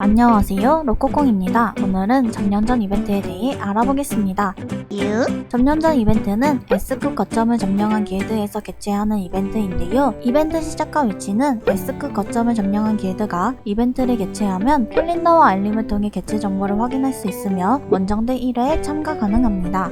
안녕하세요 로코콩입니다. 오늘은 점령전 이벤트에 대해 알아보겠습니다. 점령전 이벤트는 S급 거점을 점령한 길드에서 개최하는 이벤트인데요. 이벤트 시작과 위치는 S급 거점을 점령한 길드가 이벤트를 개최하면 캘린더와 알림을 통해 개최 정보를 확인할 수 있으며 원정대 1회에 참가 가능합니다.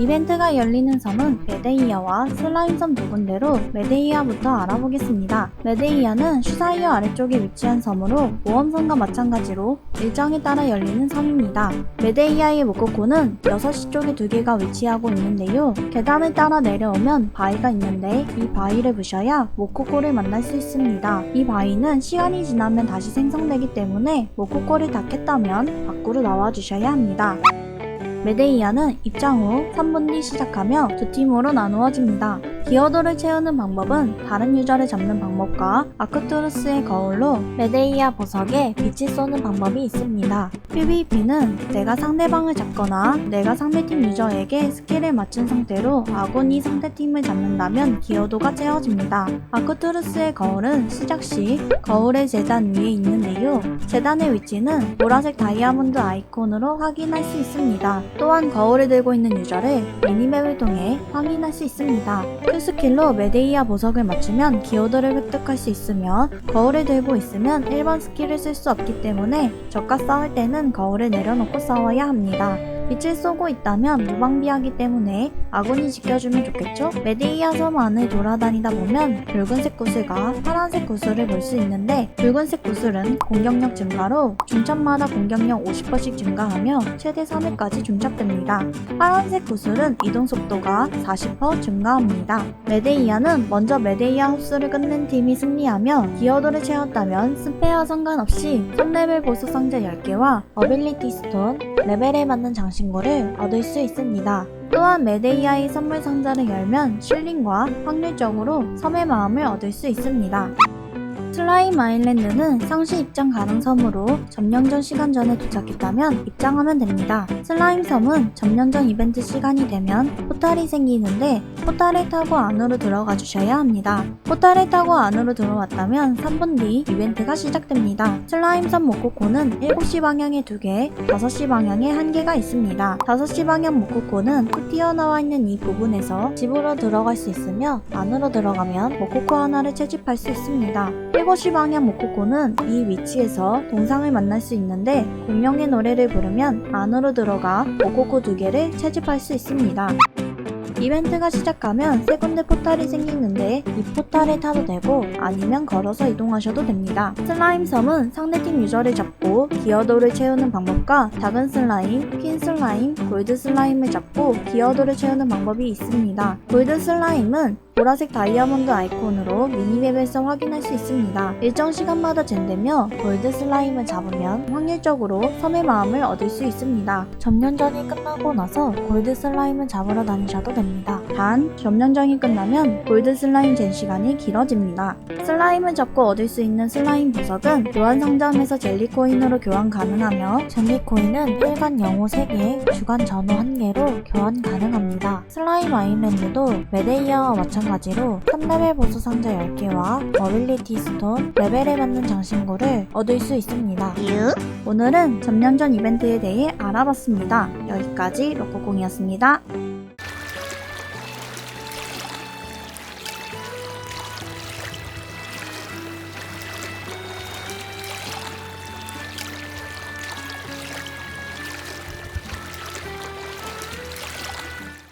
이벤트가 열리는 섬은 메데이아와 슬라임 섬 두 군데로 메데이아부터 알아보겠습니다. 메데이아는 슈사이어 아래쪽에 위치한 섬으로 모험섬과 마찬가지로 일정에 따라 열리는 섬입니다. 메데이아의 모코코는 6시 쪽에 두 개가 위치하고 있는데요. 계단을 따라 내려오면 바위가 있는데 이 바위를 부셔야 모코코를 만날 수 있습니다. 이 바위는 시간이 지나면 다시 생성되기 때문에 모코코를 닫겠다면 밖으로 나와 주셔야 합니다. 메데이아는 입장 후 3분 뒤 시작하며 두 팀으로 나누어집니다. 기어도를 채우는 방법은 다른 유저를 잡는 방법과 아크투루스의 거울로 메데이아 보석에 빛이 쏘는 방법이 있습니다. PVP는 내가 상대방을 잡거나 내가 상대팀 유저에게 스킬을 맞춘 상태로 아군이 상대팀을 잡는다면 기어도가 채워집니다. 아크투루스의 거울은 시작 시 거울의 재단 위에 있는데요. 재단의 위치는 보라색 다이아몬드 아이콘으로 확인할 수 있습니다. 또한 거울을 들고 있는 유저를 미니맵을 통해 확인할 수 있습니다. Q스킬로 메데이아 보석을 맞추면 기어도를 획득할 수 있으며 거울을 들고 있으면 1번 스킬을 쓸 수 없기 때문에 적과 싸울 때는 거울을 내려놓고 싸워야 합니다. 빛을 쏘고 있다면 무방비하기 때문에 아군이 지켜주면 좋겠죠? 메데이아 섬 안을 돌아다니다 보면 붉은색 구슬과 파란색 구슬을 볼 수 있는데 붉은색 구슬은 공격력 증가로 중첩마다 공격력 50%씩 증가하며 최대 3회까지 중첩됩니다. 파란색 구슬은 이동 속도가 40% 증가합니다. 메데이아는 먼저 메데이아 흡수를 끝낸 팀이 승리하며 기어도를 채웠다면 스페어 상관없이 3레벨 보스 상자 10개와 어빌리티 스톤, 레벨에 맞는 장신구를 얻을 수 있습니다. 또한 메데이아의 선물 상자를 열면 슐링과 확률적으로 섬의 마음을 얻을 수 있습니다. 슬라임 아일랜드는 상시 입장 가능 섬으로 점령 전 시간 전에 도착했다면 입장하면 됩니다. 슬라임 섬은 점령 전 이벤트 시간이 되면 포탈이 생기는데 포탈을 타고 안으로 들어가 주셔야 합니다. 포탈을 타고 안으로 들어왔다면 3분 뒤 이벤트가 시작됩니다. 슬라임 섬 모코코는 7시 방향에 2개, 5시 방향에 1개가 있습니다. 5시 방향 모코코는 툭 튀어나와 있는 이 부분에서 집으로 들어갈 수 있으며 안으로 들어가면 모코코 하나를 채집할 수 있습니다. 7시 방향 모코코는 이 위치에서 동상을 만날 수 있는데 공룡의 노래를 부르면 안으로 들어가 모코코 두 개를 채집할 수 있습니다. 이벤트가 시작하면 세 군데 포탈이 생기는데 이 포탈에 타도 되고 아니면 걸어서 이동하셔도 됩니다. 슬라임 섬은 상대팀 유저를 잡고 기어도를 채우는 방법과 작은 슬라임, 퀸 슬라임, 골드 슬라임을 잡고 기어도를 채우는 방법이 있습니다. 골드 슬라임은 보라색 다이아몬드 아이콘으로 미니맵에서 확인할 수 있습니다. 일정 시간마다 젠되며 골드 슬라임을 잡으면 확률적으로 섬의 마음을 얻을 수 있습니다. 점령전이 끝나고 나서 골드 슬라임을 잡으러 다니셔도 됩니다. 단, 점령전이 끝나면 골드 슬라임 젠 시간이 길어집니다. 슬라임을 잡고 얻을 수 있는 슬라임 보석은 교환 상점에서 젤리코인으로 교환 가능하며 젤리코인은 일반 영호 3개, 주간 전호 1개로 교환 가능합니다. 슬라임 아일랜드도 메데이아와 마찬가지로 3레벨 보스 상자 10개와 어빌리티 스톤, 레벨에 맞는 장신구를 얻을 수 있습니다. 오늘은 점령전 이벤트에 대해 알아봤습니다. 여기까지 로코공이었습니다.